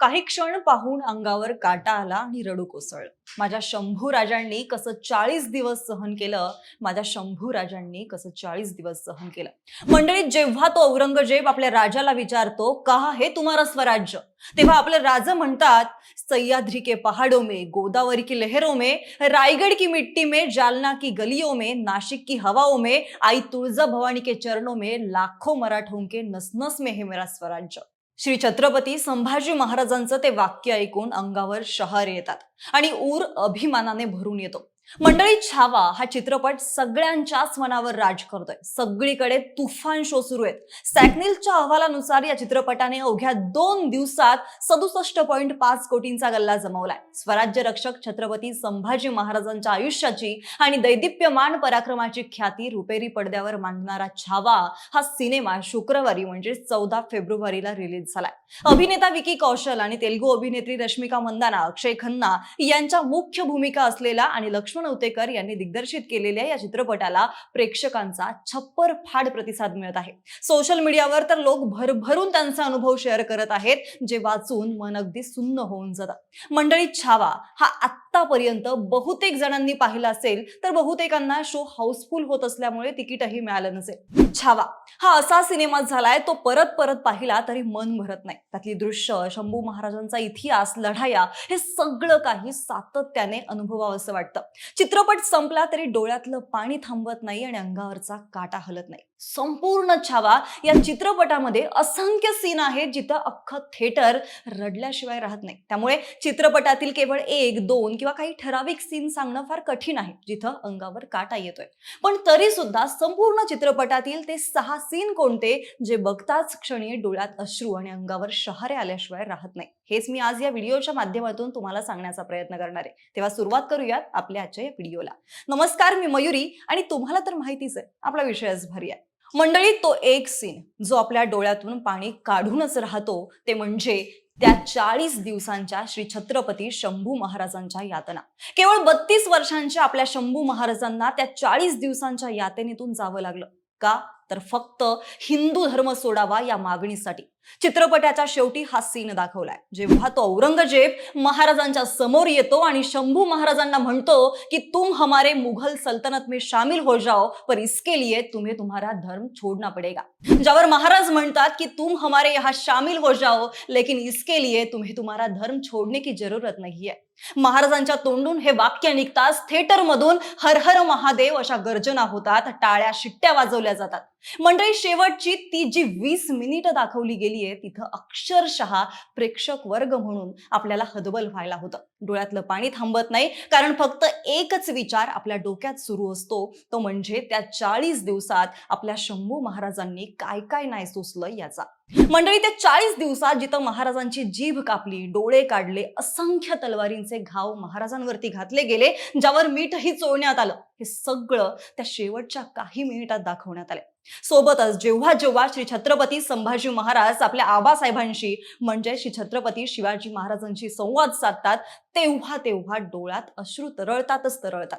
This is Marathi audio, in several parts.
काही क्षण पाहून अंगावर काटा आला आणि रडू कोसळलं. माझ्या शंभू राजांनी कसं चाळीस दिवस सहन केलं माझ्या शंभू राजांनी कसं चाळीस दिवस सहन केलं. मंडळीत जेव्हा तो औरंगजेब आपल्या राजाला विचारतो का हे तुम्हारा स्वराज्य? तेव्हा आपले राजा म्हणतात सह्याद्री के पहाडो में गोदावरी की लहरों में रायगड की मिट्टी में जालना की गलियों में नाशिक की हवाओं में आई तुळजा भवानी के चरणों में लाखों मराठों के नस नस में हे मेरा स्वराज्य। श्री छत्रपती संभाजी महाराजांचं ते वाक्य ऐकून अंगावर शहर येतात आणि ऊर अभिमानाने भरून येतो. मंडळी छावा हा चित्रपट सगळ्यांच्याच मनावर राज करतोय. सगळीकडे तुफान शो सुरू आहेत. सॅकनिलच्या अहवालानुसार या चित्रपटाने अवघ्या दोन दिवसात सदुसष्ट पॉईंट पाच कोटींचा गल्ला जमवलाय. स्वराज्य रक्षक छत्रपती संभाजी महाराजांच्या आयुष्याची आणि दैदिप्यमान पराक्रमाची ख्याती रुपेरी पडद्यावर मांडणारा छावा हा सिनेमा शुक्रवारी म्हणजे चौदा फेब्रुवारीला रिलीज झालाय. अभिनेता विकी कौशल आणि तेलुगू अभिनेत्री रश्मिका मंदाना अक्षय खन्ना यांच्या मुख्य भूमिका असलेला आणि लक्ष्मी उतेकर यांनी दिग्दर्शित केलेल्या या चित्रपटाला प्रेक्षकांचा छप्पर फाड प्रतिसाद मिळत आहे. सोशल मीडियावर तर लोक भरभरून त्यांचा अनुभव शेअर करत आहेत जे वाचून मन अगदी सुन्न होऊन जातात मंडळी छावा हा आत्तापर्यंत बहुतेक जणांनी पाहिला असेल तर बहुतेकांना शो हाऊसफुल होत असल्यामुळे तिकीटही मिळालं नसेल. छावा. हा असा सिनेमा झालाय तो परत परत पाहिला तरी मन भरत नाही. त्यातली दृश्य शंभू महाराजांचा इतिहास लढाया हे सगळं काही सातत्याने अनुभवावं असं वाटतं. चित्रपट संपला तरी डोळ्यातलं पाणी थांबत नाही आणि अंगावरचा काटा हलत नाही. संपूर्ण छावा या चित्रपटामध्ये असंख्य सीन आहेत जिथं अख्खं थिएटर रडल्याशिवाय राहत नाही. त्यामुळे चित्रपटातील केवळ एक दोन किंवा काही ठराविक सीन सांगणं फार कठीण आहे जिथं अंगावर काटा येतोय. पण तरी सुद्धा संपूर्ण चित्रपटातील ते सहा सीन कोणते जे बघताच क्षणी डोळ्यात अश्रू आणि अंगावर शहारे आल्याशिवाय राहत नाही. हेच मी आज या व्हिडिओच्या माध्यमातून तुम्हाला सांगण्याचा प्रयत्न करणार आहे. तेव्हा सुरुवात करूयात आपल्या आजच्या या व्हिडिओला. नमस्कार मी मयुरी आणि तुम्हाला तर माहितीच आहे आपला विषयच भारी आहे मंडळीत तो एक सीन जो आपल्या डोळ्यातून पाणी काढूनच राहतो ते म्हणजे त्या चाळीस दिवसांच्या श्री छत्रपती शंभू महाराजांच्या यातना. केवळ बत्तीस वर्षांच्या आपल्या शंभू महाराजांना त्या चाळीस दिवसांच्या यातनेतून जावं लागलं. का? तर फक्त हिंदू धर्म सोडावा या मागणीसाठी. चित्रपटाच्या शेवटी हा सीन दाखवलाय. जेव्हा तो औरंगजेब महाराजांच्या समोर येतो आणि शंभू महाराजांना म्हणतो की तुम हमारे मुघल सल्तनत में शामिल हो जाओ पर इसके लिए तुम्हें तुम्हारा धर्म छोड़ना पड़ेगा. ज्यावर महाराज म्हणतात की तुम हमारे यहाँ शामिल हो जाओ लेकिन इसके लिए तुम्हें तुम्हारा धर्म छोड़ने की जरूरत नहीं है. महाराजांच्या तोंडून हे वाक्य निघताच थिएटरमधून हर हर महादेव अशा गर्जना होतात टाळ्या शिट्ट्या वाजवल्या जातात. मंडळी शेवटची ती जी वीस मिनिटं दाखवली गेली आहे तिथं अक्षरशः प्रेक्षक वर्ग म्हणून आपल्याला हदबल व्हायला होतं. डोळ्यातलं पाणी थांबत नाही कारण फक्त एकच विचार आपल्या डोक्यात सुरू असतो. तो म्हणजे त्या चाळीस दिवसात आपल्या शंभू महाराजांनी काय काय नाही सोसलं याचा. मंडळी त्या चाळीस दिवसात जिथं महाराजांची जीभ कापली डोळे काढले असंख्य तलवारींचे घाव महाराजांवरती घातले गेले ज्यावर मीठही चोळण्यात आलं. हे सगळं त्या शेवटच्या काही मिनिटात दाखवण्यात आले. सोबतच जेव्हा जेव्हा श्री छत्रपती संभाजी महाराज आपल्या आबासाहेबांशी म्हणजे श्री छत्रपती शिवाजी महाराजांशी संवाद साधतात तेव्हा तेव्हा डोळ्यात अश्रू तरळतातच तरळतात.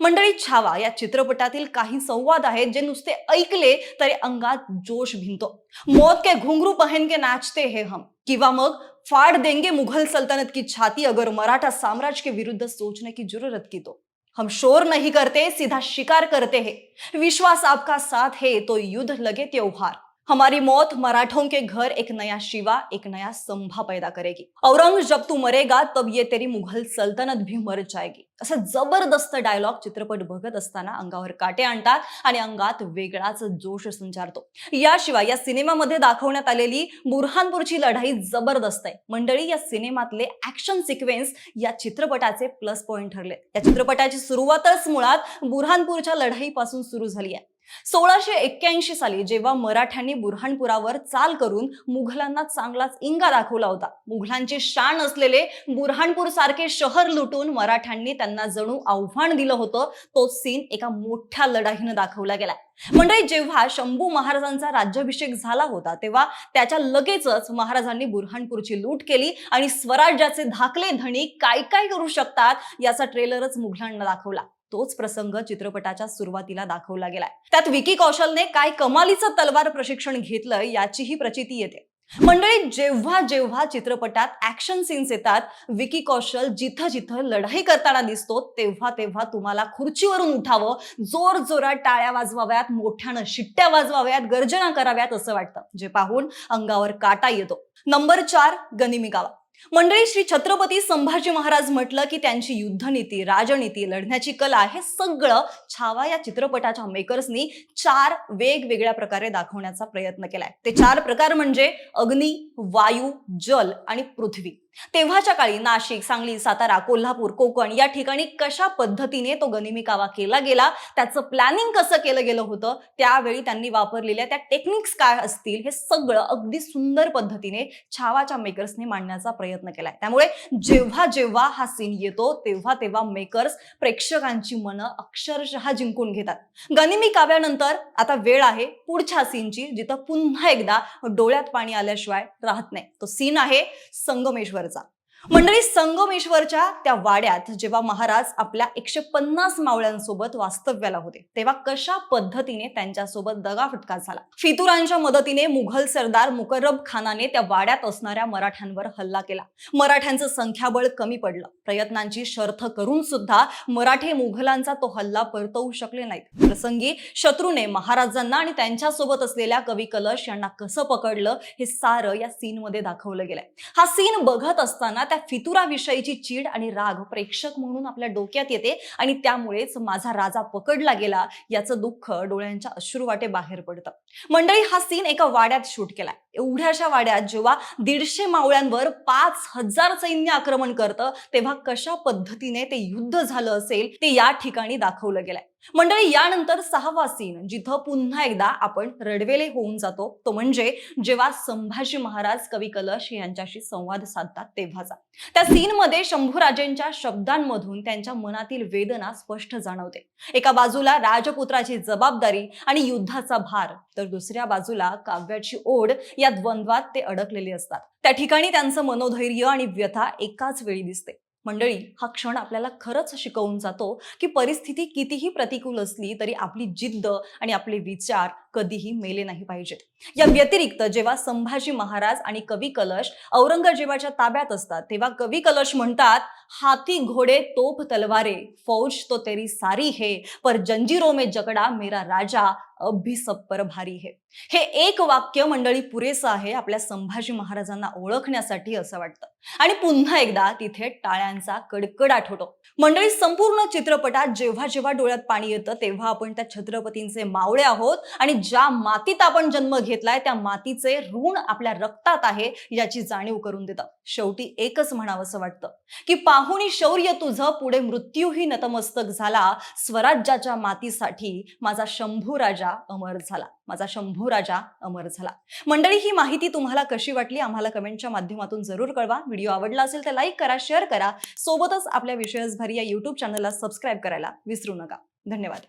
मंडळी, छावा या चित्रपटातील काही संवाद आहेत जे नुसते ऐकले तरी अंगात जोश भिनतो. मौत के घुंगरू पहन के नाचते हे हम. किंवा मग फाड़ देंगे मुघल सल्तनत की छाती अगर मराठा साम्राज्य के विरुद्ध सोचने की ज़रूरत की तो. हम शोर नहीं करते, सीधा शिकार करते हैं. विश्वास आपका साथ है तो युद्ध लगे त्योहार. हमारी मौत मराठों के घर एक नया शिवा एक नया संभा पैदा करेगी। औरंग जब तू मरेगा तब ये तेरी मुघल सल्तनत भी मर जाएगी। असं जबरदस्त डायलॉग चित्रपट बघत असताना अंगावर काटे आणतात आणि अंगात वेगळाच जोश संचारतो. याशिवाय या सिनेमामध्ये दाखवण्यात आलेली बुरहानपूरची लढाई जबरदस्त आहे. मंडळी या सिनेमातले ऍक्शन सिक्वेन्स या चित्रपटाचे प्लस पॉइंट ठरले या चित्रपटाची सुरुवातच मुळात बुरहानपूरच्या लढाईपासून सुरू झाली आहे. सोळाशे एक्क्याऐंशी साली जेव्हा मराठ्यांनी बुरहानपुरावर चाल करून मुघलांना चांगलाच इंगा दाखवला होता. मुघलांची शान असलेले बुरहानपूर सारखे शहर लुटून मराठ्यांनी त्यांना जणू आव्हान दिलं होतं तो सीन एका मोठ्या लढाईनं दाखवला गेलाय. मंडळी जेव्हा शंभू महाराजांचा राज्याभिषेक झाला होता तेव्हा त्याच्या लगेचच महाराजांनी बुरहानपूरची लूट केली आणि स्वराज्याचे धाकले धणी काय काय करू शकतात याचा ट्रेलरच मुघलांना दाखवला. तोच प्रसंग चित्रपटाच्या सुरुवातीला दाखवला गेलाय. त्यात विकी कौशलने काय कमालीचं तलवार प्रशिक्षण घेतलं याचीही प्रचिती येते. मंडळी जेव्हा जेव्हा चित्रपटात ऍक्शन सीन्स येतात विकी कौशल जिथं जिथं लढाई करताना दिसतो तेव्हा तेव्हा तुम्हाला खुर्चीवरून उठावं जोर जोरात टाळ्या वाजवाव्यात मोठ्यानं शिट्ट्या वाजवाव्यात गर्जना कराव्यात असं वाटतं. जे पाहून अंगावर काटा येतो. नंबर चार गनिमी गावा. मंडळी श्री छत्रपती संभाजी महाराज म्हटलं की त्यांची युद्धनीती राजनीती लढण्याची कला हे सगळं छावा या चित्रपटाच्या मेकर्सनी चार वेगवेगळ्या प्रकारे दाखवण्याचा प्रयत्न केलाय. ते चार प्रकार म्हणजे अग्नी वायू जल आणि पृथ्वी. तेव्हाच्या काळी नाशिक सांगली सातारा कोल्हापूर कोकण या ठिकाणी कशा पद्धतीने तो गनिमी कावा केला गेला त्याचं प्लॅनिंग कसं केलं गेलं होतं त्यावेळी त्यांनी वापरलेल्या त्या टेक्निक्स काय असतील हे सगळं अगदी सुंदर पद्धतीने छावाच्या मेकर्सने मांडण्याचा प्रयत्न केलाय. त्यामुळे जेव्हा जेव्हा हा सीन येतो तेव्हा तेव्हा मेकर्स प्रेक्षकांची मनं अक्षरशः जिंकून घेतात. गनिमी काव्यानंतर आता वेळ आहे पुढच्या सीनची जिथं पुन्हा एकदा डोळ्यात पाणी आल्याशिवाय राहत नाही. तो सीन आहे संगमेश्वर. வருஷம் मंडळी संगमेश्वरच्या त्या वाड्यात जेव्हा महाराज आपल्या एकशे पन्नास मावळ्यांसोबत वास्तव्याला होते तेव्हा कशा पद्धतीने त्यांच्यासोबत दगाफटका झाला? फितुरांच्या मदतीने मुघल सरदार मुकर्रब खानाने त्या वाड्यात असणाऱ्या मराठ्यांवर हल्ला केला. मराठ्यांचं संख्याबळ कमी पडलं. प्रयत्नांची शर्थ करून सुद्धा मराठे मुघलांचा तो हल्ला परतवू शकले नाहीत. प्रसंगी शत्रूने महाराजांना आणि त्यांच्यासोबत असलेल्या कवी कलश यांना कसं पकडलं हे सारं या सीन मध्ये दाखवलं गेलंय. हा सीन बघत असताना त्या फितुराविषयीची चीड आणि राग हो प्रेक्षक म्हणून आपल्या डोक्यात येते आणि त्यामुळेच माझा राजा पकडला गेला याचं दुःख डोळ्यांच्या अश्रुवाटे बाहेर पडतं. मंडळी हा सीन एका वाड्यात शूट केलाय. एवढ्याशा वाड्यात जेव्हा दीडशे मावळ्यांवर पाच हजार सैन्य आक्रमण करतं तेव्हा कशा पद्धतीने ते युद्ध झालं असेल ते या ठिकाणी दाखवलं गेलंय. मंडळी यानंतर सहावा सीन जिथं पुन्हा एकदा आपण रडवेले होऊन जातो. तो म्हणजे जेव्हा संभाजी महाराज कवी कलश यांच्याशी संवाद साधतात तेव्हाचा त्या सीनमध्ये शंभूराजेंच्या शब्दांमधून त्यांच्या मनातील वेदना स्पष्ट जाणवते. एका बाजूला राजपुत्राची जबाबदारी आणि युद्धाचा भार तर दुसऱ्या बाजूला काव्याची ओढ या द्वंद्वात ते अडकलेले असतात. त्या ठिकाणी त्यांचं मनोधैर्य आणि व्यथा एकाच वेळी दिसते. मंडळी हा क्षण आपल्याला खरंच शिकवून जातो की परिस्थिती कितीही प्रतिकूल असली तरी आपली जिद्द आणि आपले विचार कधीही मेले नाही पाहिजेत. या व्यतिरिक्त जेव्हा संभाजी महाराज आणि कवी कलश औरंगजेबाच्या ताब्यात असतात तेव्हा कवी कलश म्हणतात हाथी घोडे तोप तलवारे फौज तो तेरी सारी है पर जंजीरो में जगडा मेरा राजा अभी सप्पर भारी है. हे एक वाक्य मंडळी पुरेसं आहे आपल्या संभाजी महाराजांना ओळखण्यासाठी असं वाटतं. आणि पुन्हा एकदा तिथे टाळ्यांचा कडकडाट होतो. मंडळी संपूर्ण चित्रपटात जेव्हा जेव्हा डोळ्यात पाणी येतं तेव्हा आपण त्या छत्रपतींचे मावळे आहोत आणि ज्या मातीत आपण जन्म घेतलाय त्या मातीचे ऋण आपल्या रक्तात आहे याची जाणीव करून देतं. शेवटी एकच म्हणावंसं वाटतं की पाहुणी शौर्य तुझं पुढे मृत्यूही नतमस्तक झाला. स्वराज्याच्या मातीसाठी माझा शंभू राजा अमर झाला. माझा शंभू राजा अमर झाला. मंडळी ही माहिती तुम्हाला कशी वाटली? आम्हाला कमेंटच्या माध्यमातून जरूर कळवा. व्हिडिओ आवडला असेल तर लाईक करा शेअर करा. सोबतच आपल्या विषयसभरी या युट्यूब चॅनलला सबस्क्राईब करायला विसरू नका. धन्यवाद.